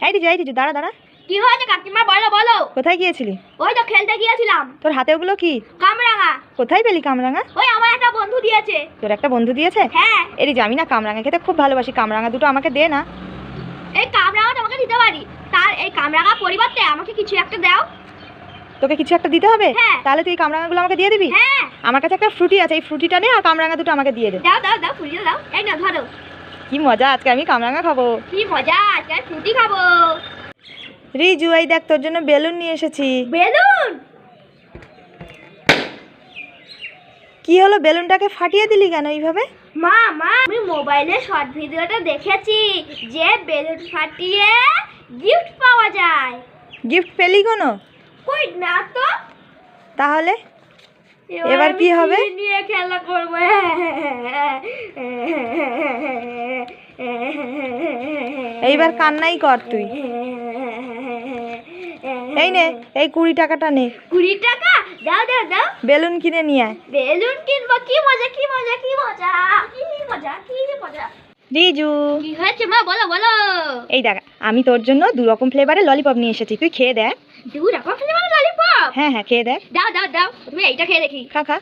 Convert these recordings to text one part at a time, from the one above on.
এই রিজু এই রিজু দাঁড়া দাঁড়া। কি হয়েছে কাকিমা? বলো বলো। কোথায় গিয়েছিলি? ওই তো খেলতে গিয়েছিলাম। তোর হাতে ওগুলো কি? কামরাঙা। কোথায় পেলি কামরাঙা? ওই আমার একটা বন্ধু দিয়েছে। তোর একটা বন্ধু দিয়েছে? হ্যাঁ। এই রিজু আমি না কামরাঙা খেতে খুব ভালোবাসি। কামরাঙা দুটো আমাকে দে না। এই কামরাঙা তোমাকে দিতে পারি। তার এই কামরাঙা পরিবর্তে আমাকে কিছু একটা দাও। তোকে কিছু একটা দিতে হবে? হ্যাঁ। তাহলে তুই কামরাঙাগুলো আমাকে দিয়ে দিবি? হ্যাঁ। আমার কাছে একটা ফ্রুটি আছে এই ফ্রুটিটা নে আর কামরাঙা দুটো আমাকে দিয়ে দে। দাও দাও দাও ফুলিয়ে দাও। এই না ধরো। কি মজা আজকে আমি কামরাঙা খাব। কি মজা আজকে ফ্রুটি খাব। রিজু এই দেখ তোর জন্য বেলুন নিয়ে এসেছি। বেলুন? কি হলো বেলুনটাকে ফাটিয়ে দিলি কেন এইভাবে? মা মা আমি মোবাইলে শর্ট ভিডিওটা দেখেছি যে বেলুন ফাটিয়ে গিফট পাওয়া যায়। গিফট পেলি কোনো? কই না তো। তাহলে? এবার কি হবে? নিয়ে খেলা এইবার কান্নাই কর তুই। এই নে এই কুড়ি টাকাটা নে। কুড়ি টাকা? দাও দাও দাও। বেলুন কিনে নিয়ে আয়। বেলুন কিনবো কি মজা কি মজা কি মজা কি মজা কি মজা। রিজু। কি হয়েছে মা? বলো বলো। এই দেখ আমি তোর জন্য দু রকম ফ্লেভারের ললিপপ নিয়ে এসেছি তুই খেয়ে দেখ। দু রকম ফ্লেভার ললিপপ হ্যাঁ হ্যাঁ খেয়ে দেখ। দাও দাও দাও। তুমি এইটা খেয়ে দেখি। খা খা।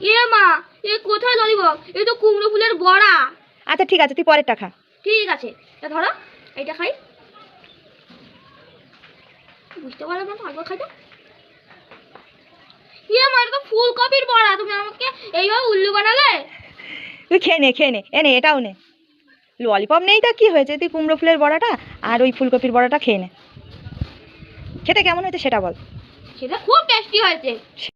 এ মা এ কোথায় ললিপপ? এ তো কুমড়ো ফুলের বড়া। আচ্ছা ঠিক আছে তুই পরেরটা খা। ঠিক আছে তা ধরো এইটা খাই। বুঝতে পারলাম না ইয়ে মা এটা তো ফুলকপির বড়া তুমি আমাকে এইভাবে উল্লু বানালে? তুই খেয়ে নে খেয়ে নে এ নে এটাও নে। ললিপপ নেই তা কি হয়েছে? তুই কুমড়ো ফুলের বড়াটা আর ওই ফুলকপির বড়াটা খেয়ে নে। খেতে কেমন হয়েছে সেটা বল। সেটা খুব টেস্টি হয়েছে।